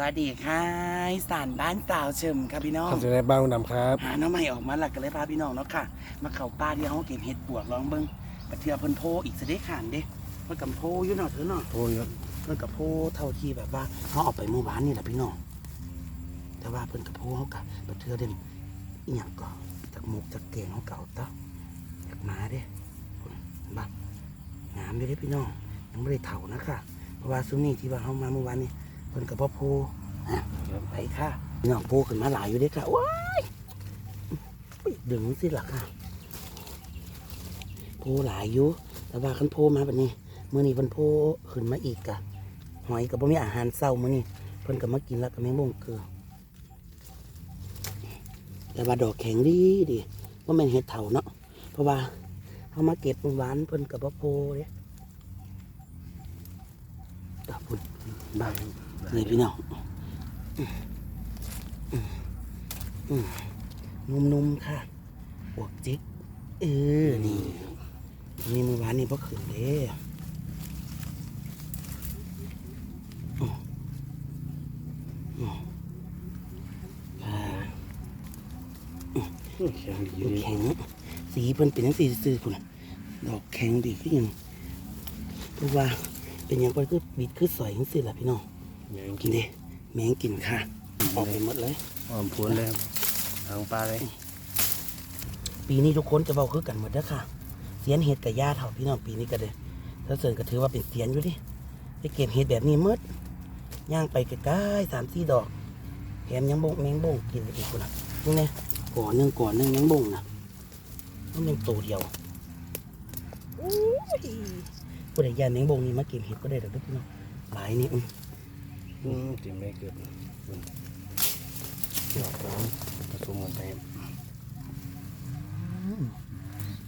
สวัสดีค่ะอีสารบ้านสาวเฉิมค่ะพี่น้องทำจะได้บ้างคุณดำครับ หาน้องใหม่ออกมาหลักกันเลยพาพี่น้องเนาะค่ะ มาเข่าป้าที่เขาเก็บเห็ดปวกลองเบิ้งกระเทียมเพิ่นโพอีกสะเด็ขานเด้เพิ่นกับโพอยู่เนาะเถอะเนาะโอ้ยครับเพิ่นกับโพเท่าที่แบบว่าเขาออกไปเมื่อวานนี่แหละพี่น้อง แต่ว่าเพิ่นกับโพเขากับกระเทือเด่นอีหยังก็จากหมกจากเก่งเขาเก่าตะจากหมาเด้เห็นปะงามอยู่เด้พี่น้องยังไม่ได้เถ่านะค่ะ เพราะว่าซุมนี่ที่ว่าเขามาเมื่อวานนี่ เพิ่นกับพ่อโพอะไปค่ะพี่น้องโพขึ้นมาหลายอยู่เด้อค่ะว้ายอุ๊ยดึงสิล่ะค่ะโพหลายอยู่แต่ว่าคันโพมาแบบนี้เมื่อนี้เพิ่นโพขึ้นมาอีกกะหอยกับบ่มีอาหารเศร้ามื้อนี้เพิ่นก็มากินแล้วก็แมงม่วงเกลือแต่ว่าดอกแข็งดีดีว่าแม่นเห็ดเถาเนาะเพราะว่าเขามาเก็บเมื่อวานเพิ่นกับบ่โพเด้ตาพุ่นบ้าง นี่พี่น้องนุ่มๆค่ะบวกจิกเออ นี่นี่เมื่อวานนี่พ่อขืนเด้อืมอืมค่ะแข็งดีดูดีแข็งสีเพิ่นเป็นทั้งสีซื่อๆคุณน่ะดอกแข็งดีขึ้นยังเพราะว่าเป็นหยังไปคือบิดคือสอยทั้งสิ้นแหละพี่น้อง แข็งกินเด้แมงกินค่ะออกไปหมดเลยหอมพวนเลยครับทางปลาเลย ปีนี้ทุกคนจะเบาคือกันหมดเด้อค่ะเสียนเห็ดกับย่าเถ่าพี่น้องปีนี้ก็เลยถ้าเสริญก็ถือว่าเป็นเสียนอยู่ดิไปเก็บเห็ดแบบนี้หมืดย่างไปใกล้ๆสามสี่ดอกแถมยังบงแมงบงกินอีกคนนะพวกนี้ก่อนหนึ่งก่อนหนึ่งยังบงนะมันเป็นตัวเดียวโอ้ยผู้ใดยานแมงบงนี่มาเก็บเห็ดก็ได้ดอกเด้อพี่น้องหลายนี่ อืมอืมเต็มไม่เกิดคุณดอกน้ำผสมกันไปม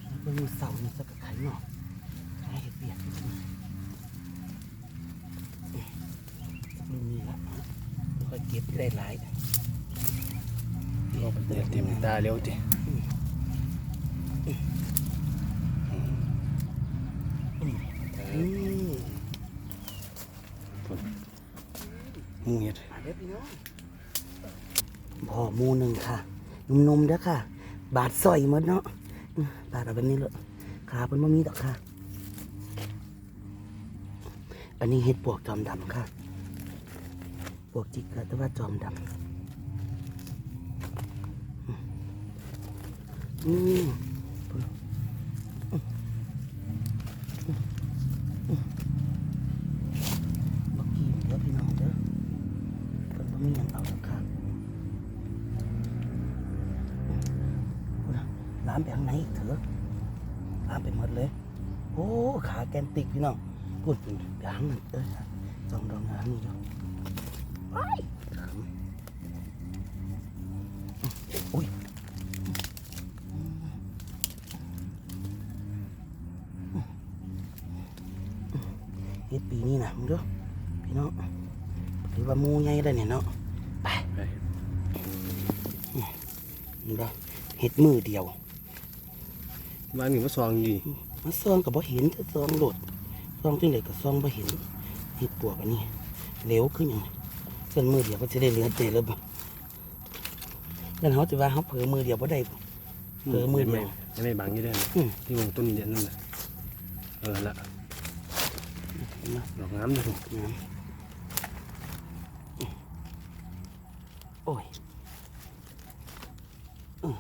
แล้วก็มีเสานี่สักไข่หน่อยไข่เห็ดเปียกนิดนึงไม่มีละค่อยเก็บได้หลายเป็นเต็มตาเร็วจี อืม มูเห็ด มาเด้อพี่น้องพ่อหมูหนึ่งค่ะ นุ่มๆเด้อค่ะ บาดซอยหมดเนาะบาดเอาแบบนี้เลยขาเป็นมะมีดอกค่ะ อันนี้เห็ดปวกจอมดำค่ะ ปวกจิกค่ะแต่ว่าจอมดำอืมบักกี้เด้อพี่น้องเด้อเพิ่นบ่มีหยังเอาหรอกค่ะ นะล้ามไปข้างในอีกเถอะล้ามไปหมดเลย โอ้ขาแกนติกพี่น้องพูดถึงยางนั่นเออสองดอกงามนี่เนาะไปถามอุ้ยเฮ็ดปีนี้นะมึงเด้อพี่น้องถือว่าหมูใหญ่ได้เนี่ยเนาะไปไปมึงเด้อเฮ็ดมือเดียว บ้านหนึ่งก็ซองดีมาซ่องกับบ่เห็นจะซ่องโหลดซ่องที่ไหนก็ซ่องบ่เห็นเห็ดปวกอันนี้เหลวขึ้นยังไงเส้นมือเดียวก็จะได้เหลือแต่แล้วบ่แล้วเขาจะว่าเขาเผลอมือเดียวบ่ได้บ่เผลอมือเดียวยังไม่บางอยู่ด้วยอืมที่วงต้นเดียนนั่นแหละเออละเห็นไหมดอกน้ำเลยน้ำโอ้ยอือ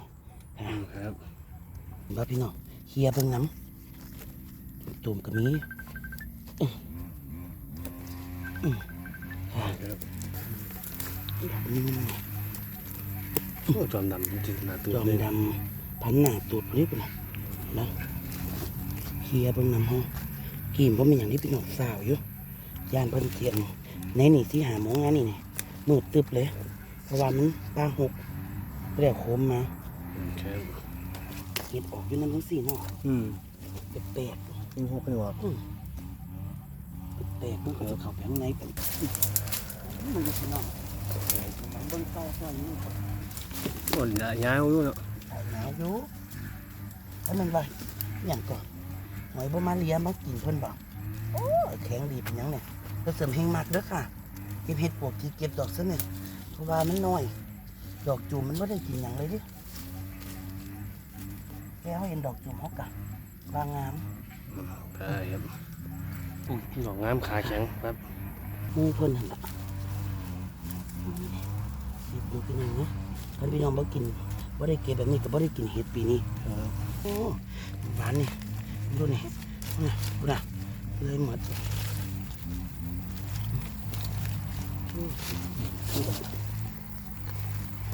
ครับ บ่พี่น้องเคลียร์เบิ่งน้ำตุ่มก็มีอื้ออื้อค่ะครับอืมโอ้จอมดำจริงๆนาตัวจอมเลยดำพันหน้าตูดรีบนะนะเคลียร์เบิ่งน้ำห้องกีมผมเป็นอย่างที่พี่น้องสาวอยู่ย่านเพิ่นเกียนในนี่ที่หาหมองงานนี่นี่มืดตึบเลย เพราะว่ามันป้าหกเรียกโคมมาครับ เห็ดออกอยู่นั่นทั้งสี่เนาะอืมแปลกนี่หกเป็นหัวๆอืมแปลกๆมันก็จะเข้าไปข้างในเป็นมันก็พี่น้องเบิ่งต่อซอยนี้โอ้ยย้ายอยู่เนาะหนาวอยู่แล้วมันว่าอหย่างก่อนหอยบ่มาเลียมากินเพิ่นบอกโอ้ยแข็งดีเป็นหยังเนี่ยก็เสริมแห้งมากเด้อค่ะเก็บเห็ดปวกที่เก็บดอกซะเนี่ยเพราะว่ามันน้อย ดอกจูมมันไม่ได้กินอย่างเลยดิ แค่เขาเห็นดอกจูมเขากะวางงามใช่ครับอุ้ยดอกงามขาแข็งครับหมูเพิ่นหันละเห็ดดูพี่น้องนะท่านพี่น้องบ่กินบ่ได้เก็บแบบนี้ก็บ่ได้กินเห็ดปีนี้โอ้หวานนี่ดูนี่นี่ดูนะเลยหมด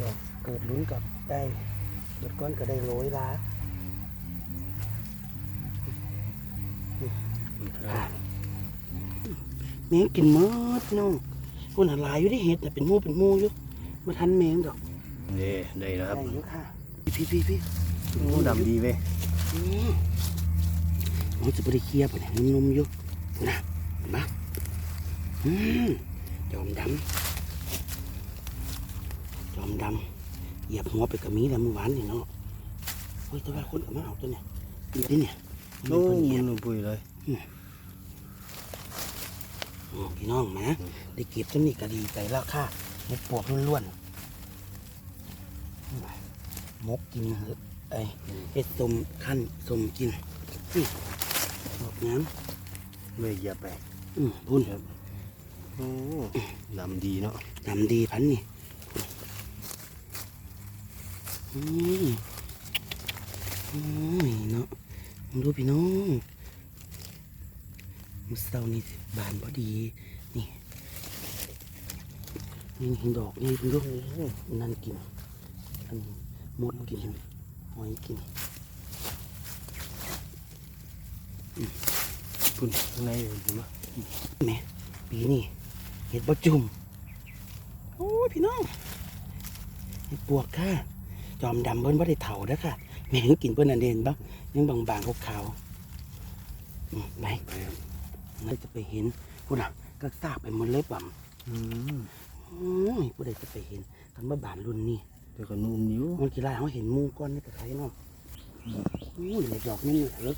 ดอกเกิดลุ้นกับได้เกิดก้อนก็ได้โรยลา แมงกินหมดพี่น้องคนหาหลายอยู่ที่เห็ดแต่เป็นหมูเป็นหมูอยู่มาทันแมงดอกนี่ได้แล้วครับได้อยู่ค่ะพี่พี่พี่โอ้ดำดีเว้ยอืมมันจะบริเคลียร์ปะเนี่ยนุ่มๆอยู่นะเห็นปะอืมจอมดำจอมดำเหยียบหัวไปกับมีแล้วมือหวานนี่เนาะเฮ้ยแต่ว่าคนกับมาเอาตัวเนี่ยดีดิเนี่ยโอ้มันเป็นมุเหยียบนปุยเลยอ๋อ พี่น้องนะได้เก็บจำนี่ก็ดีใจแล้วค่ะเห็ดปวกล้วนๆมกกินเหอะไอเห็ดสมขั้นสมกินนี่ดอกน้ำเลยเหยียบไป อืมพุ่นครับโอ้ดำดีเนาะทำดีพันนี่อืมอืมเนาะมึงดูพี่น้อง มือเศร้านี่บานพอดี นี่นี่เห็นดอกนี่คุณดูนั่นกิน อันมดกินหอยกินพุ่นข้างในเห็นไหมแม่ปีนี้เห็ดบะจุ่มโอ้ยพี่น้องเห็ดปวกค่ะ จอมดำเบิ้นว่าได้เถาแล้วค่ะแม่งกินเบิ้นอันเดนบ้างยังบางๆขาวๆอืมไป ไปครับน่าจะไปเห็นพูดอะก็ซากไปหมดเลยบ่ำอืมโอ้ยผู้ใดจะไปเห็นกันว่าบานรุ่นนี้แต่ก็นุ่มอยู่มันกี่ไรเขาเห็นหมูก้อนนี่กับใครเนาะอู้ยเล็กดอกนี่เลิก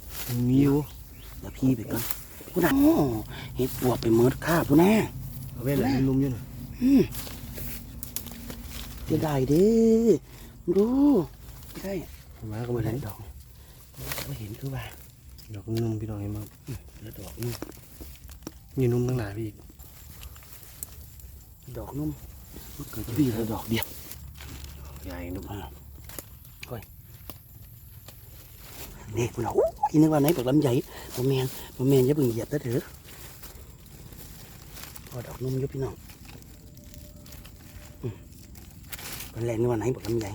มีอยู่เดี๋ยวพี่ไปก่อนพูดอะโอ้เห็ดปวกไปเมิดข้าพูดนะเอาไว้แหละนุ่มๆอยู่นะอืมจะได้เด้อดูไม่ได้มาก็ไม่มาได้เห็นดอกไม่เห็นคือว่า ดอกนุ่มพี่น้องเห็นมั้งแล้วดอกนี่มีนุ่มตั้งหลายพี่อีกดอกนุ่มมันเกิดที่แล้วดอกเดียวใหญ่นุ่มอ่าค่อยนี่คุณเอาอีนึกว่าไหนปากลำใหญ่บะแมนบะแมนอย่าเพิ่งเหยียบนะเถอะพอดอกนุ่มยุบพี่น้องอืมเป็นแรงนึกว่าไหนปากลำใหญ่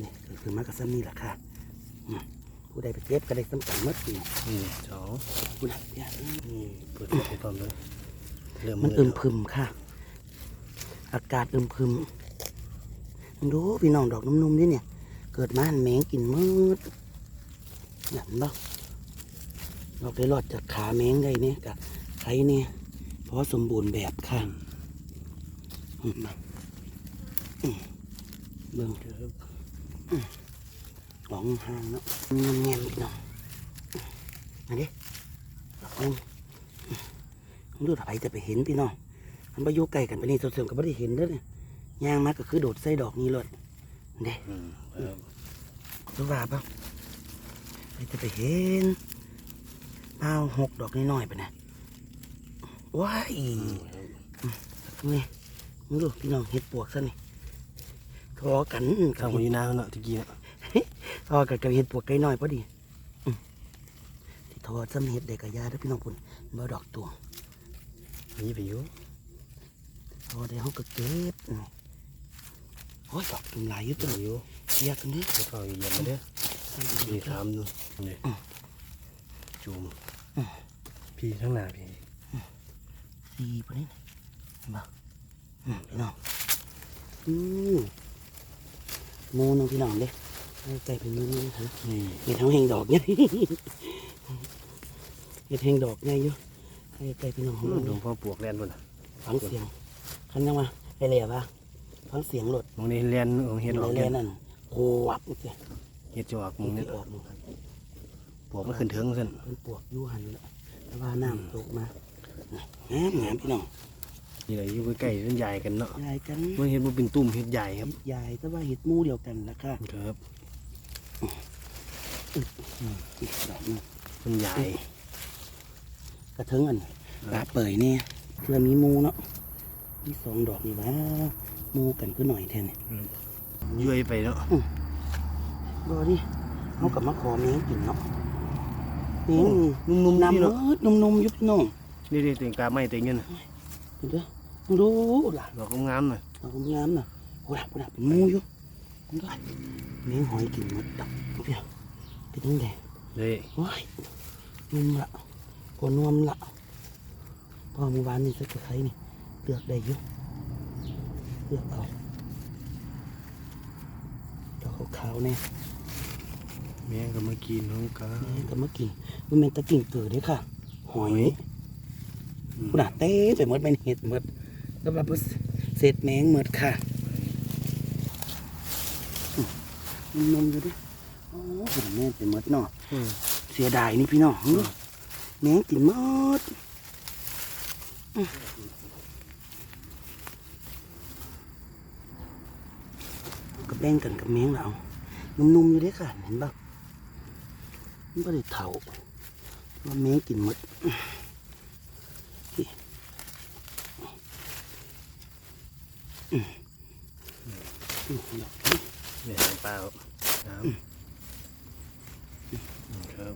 นี่ก็คือมากระซ้ำนี่แหละค่ะ ผู้ใดไปเก็บก็ได้สำคัญหมัดนี่นี่สองผู้ใดเนี่ยอืมนี่เปิดไปพร้อมเลยเริ่มมันดอึมแล้วพึมค่ะ อากาศอึมพึมดูพี่น้องดอกนุ่มๆนี่เนี่ย เกิดมาหันแมงกินมืดเห็นบ่ดอกได้รอดจากขาแมงได้เนี่ยกับไข่เนี่ยเพราะสมบูรณ์แบบค่ะอืมมาอืมเบิ่งเถอะอืม หลองห่างเนาะเงียบเงียบๆพี่น้องมาดิดอกนึงผมดูถ้าไปจะไปเห็นพี่น้องมันไปอยู่ไกลกันไปนี่เสริมๆก็ไม่ได้เห็นเด้อเนี่ยย่างมาก็คือโดดใส่ดอกนี้เลยเด้อืมครับรู้ว่าปะไปจะไปเห็นเป้าหกดอกน้อยๆไปนะว้ายอืมครับนี่มึงดูพี่น้องเห็ดปวกซะนี่ทอกันกัข้าบวอยู่น้ำเนาะตะกี้เนาะ ทอกันกับเห็ดปวกไก่น้อยพอดีอืมที่ทอซ้ำเห็ดเด็กกะยาเด้อพี่น้องปุ่นบ่ดอกตัวนี่ไปอยู่พอได้เขาก็เก็บนี่โอ้ยดอกตุ่มหลายอยู่ไปตัวอยู่เสียกันนี่จะเข้าอยู่เย็นมาเด้อมีสามดูนี่จุ่มพี่ทั้งหน้าพี่สี่ปะนี่เห็นบ่อืมพี่น้องอืมหมูน้องพี่น้องเด้ให้ใจเป็นมือนี่ฮะนี่เห็ดทั้งแห่งดอกเนี่ยเห็ดแห่งดอกไงอยู่ให้ใจพี่น้องของหลเราวงพ่อปวกแลนบนน่ะฟังเสียงคันยังมาไปเลยป่ะฟังเสียงรถมองนี่แลนของเฮ็ดออกเลเฮ็ยดนั่นโควับเสียเฮ็ดจะออกมมัอนงจะนี่ออกมันครับปวกมันขึ้นเถิงซั่นเป็นปวกอยู่หันแหละแต่ว่าน้ำตกมางามงามพี่น้องนี่แหละอยู่ใกล้ๆนั่นใหญ่กันเนาะยายกันมันเห็นว่าเป็นตุ่มเห็ดใหญ่ครับยายแต่ว่าเห็ดหมู่เดียวกันละค่ะครับอีก ดอกนึงมันใหญ่กระเทิงอันปลาเปิดเนี่ยเพื่อมีมูเนาะมีสองดอกนี่วะหมูกันก็หน่อยแทนยื่อยไปเนาะบอดิเอากลับมาขอแมงกินเนาะแมงนุ่มๆน้ำเนาะนุ่มๆยุบน้องนี่ๆเต็งกาไม่เต็งเงินเห็นด้อมึงดูล่ะดอกงามๆน่ะดอกงามๆน่ะกูด่ากูด่าเป็นมูอยู่ มึงดูแมงหอยกินหมดดับเพียเป็นยังไงเลยว้ายนุ่มละกวนวมละพอเมื่อวานนี่สักไครนี่เลือกได้อยู่เลือกเอาดอกขาวๆเนี่ยแม่ก็มากินน้องกานี่ก็เมื่อกี้มันเป็นตะกิ่งเกิดด้วยค่ะ หอยอืมคุณอาเต้ไปหมดเป็นเห็ดหมดแล้วมาเพิ่นเศษแมงหมดค่ะอืม นมๆอยู่ดิโอ้คุณแม่นไปหมดเนาะอืมเสียดายนี่พี่น้องเฮ้ยแมงกินหมดอืมก็แบ่งกันกับแมงเรานุ่มๆอยู่เด้อค่ะเห็นปะมันก็ได้เถาว่าแมงกินหมดนี่อืมอืมาครับน้ำครับ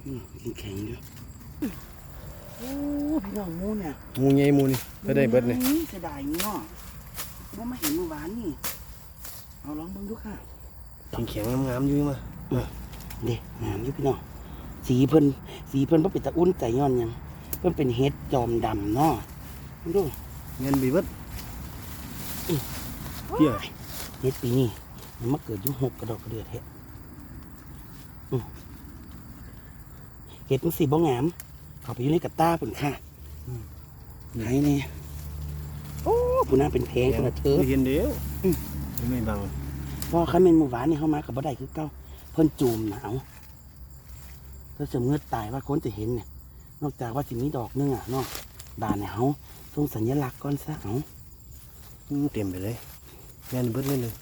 แข็งๆอยู่โอ้พี่น้องมูเนี่ยมูใหญ่มูนี่ก็ได้เบิดเนี่ยเสียดายเนาะว่ามาเห็นเมื่อวานนี่ เอาลองเบิ่งดูค่ะแข็งๆงามๆอยู่มาเด็งามอยู่พี่น้องสีเพิ่นสีเพิ่นบ่เป็นตะอุ่นใจย้อนยังเพิ่นเป็นเฮ็ดจอมดำเนาะดูเงินบีบดเพี้ยเฮ็ดปีนี้ มันมาเกิดอยู่หกกระดอกกระเดือดเฮ็ดอืมเฮ็ดมันสีบ่งาม เข้าไปอยู่ในกระต้าเพิ่นค่ะไหนนี่โอ้ผู้น่าเป็นเพลงคนละเธอเห็นเดียวอืมไม่บังพอคันเป็นหมู่บ้านนี่เข้ามากับบ่ได้คือเก้า เพิ่นจูมหนาวถ้าเสมเมื่อตายว่าคนจะเห็นเนี่ย นอกจากว่าสิมีดอกหนึงอะเนาะบานเนี่ยเฮาส่งสัญลักษณ์ก่อนซะเอาอืมเต็มไปเลยเงินเบิดเลยเลย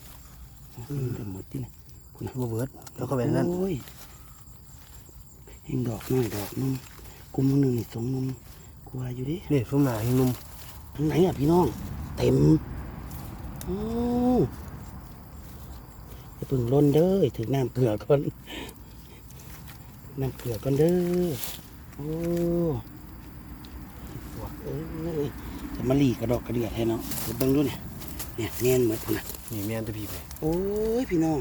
อืมเป็นหมดที่นี่บ่เบิดแล้วก็แบบนั้นโอ้ยเห็นดอกน้อยดอกนึงกุมหนึงนี่สองมุมกลัวอยู่ดินี่ส้มหนาหิงนุ่มทางไหนอะพี่น้อง เต็มโอ้อย่าเพิ่งล้นเด้อถึงน้ำเกลือก่อนน้ำเกลือก่อนเด้อโอ้ปวดเอ้ยจะมาหลีกระดอกกระเดียดให้เนาะเดี๋ยวเบิ่งดูเนี่ย เนี่ยแน่นเหมือนพุ่นนะนี่แม่นแตะพี่ไปโอ้ยพี่น้อง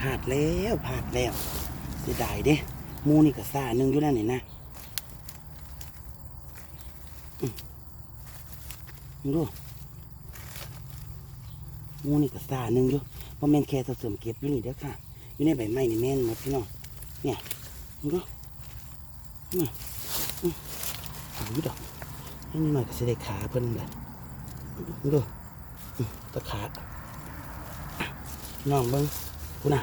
พลาดแล้วพลาดแล้วเสียดายเด้หมูนี่ก็ซ่าหนึงอยู่นั่นนี่นะอืมดูหมูนี่ก็ซ่าหนึงอยู่เพราะแม่นแค่เสริมเก็บอยู่นี่เด้อค่ะ อยู่ในใบไม้นี่แม่นหมดพี่น้องเนี่ยดูนี่อืมเอาอยู่ดอกให้นี่หน่อยก็สิได้ขาเพิ่นเลย ดูตะขาดน้องเบิ้งกูน่ะ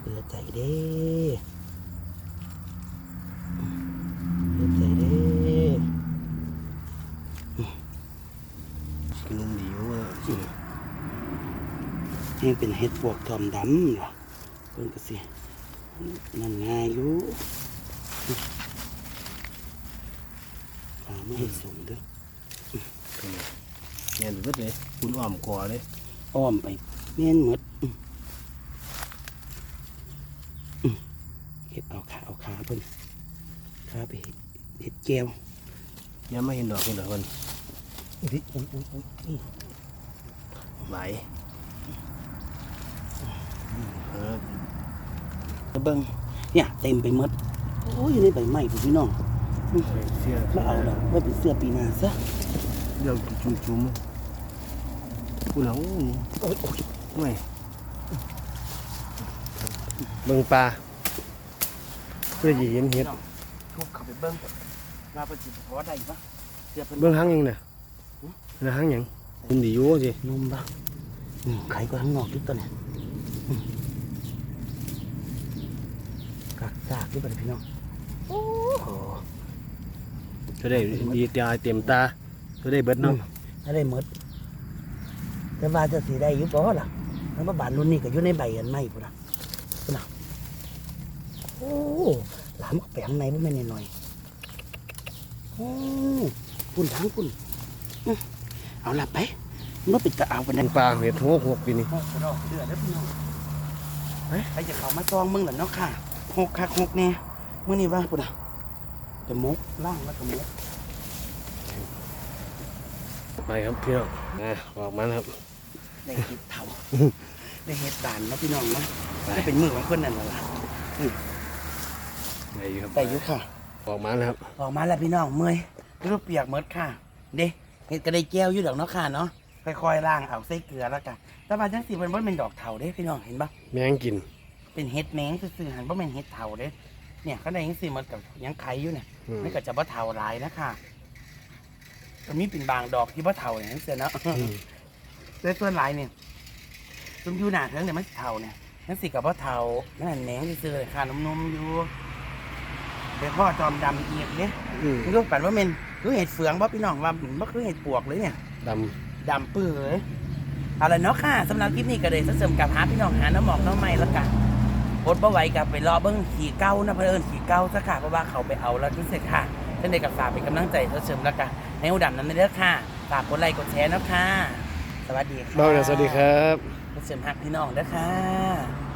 เหลือใจเด้เหลือใจเด้กินนุ่มดีว่านี่เป็นเห็ดปวกทอมดำเหรอเพิ่นก็สินั่นง่ายอยู่ ฝาไม่ให้สูงเด้อเงินเบิดเลยคุณอ้อมกอเลยอ้อมไปเมียนหมดเก็บเอาขาเอาขาเพิ่นขาไปเห็ดแก้วยังไม่เห็นดอกเห็นดอกคนอุ้ยอุ้ยอุ้ยอุ้ยไหลเบิ่งเนี่ยเต็มไปหมดโอ้ยอยู่ในใบไม้พุ่นพี่น้อง เสื้อมาเอาดอกไว้เป็นเสื้อปีหน้าซะเดี๋ยวจุ่มจุ่มๆคุณเอาโอ้ยโอ้ยไม่เบิ่งปลาเพื่อจะเห็นเห็ดทุบเข้าไปเบิ่งว่าเพิ่นสิพอได้ปะเสื้อเพิ่นเบิ่งหางยังน่ะนะหางยังคุณดีอยู่สินุ่มปะอืมไข่ก็ข้างนอกอยู่ตัวเนี่ยอืมกักซากอยู่บ่ได้พี่น้องโอ้โห จะได้ดีดายเต็มตาจะได้เบิดเนาะถ้าได้หมดแต่ว่าจะสิได้อยู่บ่ล่ะแล้วมาบานรุ่นนี้ก็อยู่ในใบอันใหม่พุ่นน่ะพุ่นน่ะโอ้หลามก็แปลงในบ่แม่นน้อยๆโอ้พุ่นทางพุ่นอื้อเอาล่ะไปมันปิดตะเอาไปเป็นั่นนปลาเห็ดหัวหกปีนี้หกดอกเดือดแล้วพี่น้องเฮ้ยใครจะเข้ามาซองมึงล่ะเนาะค่ะหกคักหกแน่มื้อนี้ว่าพุ่นน่ะ จะมกล่างแล้วก็มกไปครับพี่น้องนะออกมาแล้วครับได้เห็ดเถาได้เห็ดด่านเนาะพี่น้องเนาะได้เป็นมือของเพื่อนนั่นแหละล่ะไปอยู่ครับแต่อยุค่ะออกมาแล้วครับออกมาแล้วพี่น้องเมื่อยรูปเปียกเมดค่ะ เด้เห็ดก็ได้แก้วอยู่ดอกเนาะค่ะเนาะค่อยๆล้างเอาใส่เกลือแล้วกันแต่ว่าจังสิมันบ่เป็นดอกเถาเด้พี่น้องเห็นปะแมงกิน เป็นเห็ดแมงซื่อๆหันบ่เป็นเห็ดเถาเด้ เนี่ยก็ได้ยังสิมันกับยังไข่อยู่เนี่ยอืมนี่ก็จะบ่เถาหลายนะค่ะก็มีเป็นบางดอกที่บ่เถาอย่างนั้นเสียเนาะอืมแต่ส่วนหลายเนี่ยซุมอยู่หนาเทิงเนี่ยมันสิเทาเนี่ยนั่นสิกับว่าเทานั่นแหนงที่ซื้อเลยค่ะนมๆอยู่เป็นพ่อจอมดำอีกเนี่ยอืมมันก็ปันว่าเป็นคือเห็ดเฟืองว่าพี่น้องว่ามันคือเห็ดปวกเลยเนี่ย ดดำปื้อเลยเอาละเนาะค่ะสำหรับคลิปนี้ก็เลยเสริมกับหาพี่น้องหาน้ำหมอกน้ำใหม่แล้วกัน อดบ่ไหวกับไปรอเบิ้งขี่เก้านะเพื่อนขี่เก้าซะค่ะเพราะว่าเขาไปเอาแล้วที่เสร็จค่ะเช่นเดียวกับฝากเป็นกำลังใจเสริมแล้วกันในอุดมนั้นเด้อค่ะฝากกดไลค์กดแชร์นะค่ะ สวัสดีำค่ะเบ้าเดี๋ยวสวัสดีครับ เสริมหักพี่น้องเด้อค่ะ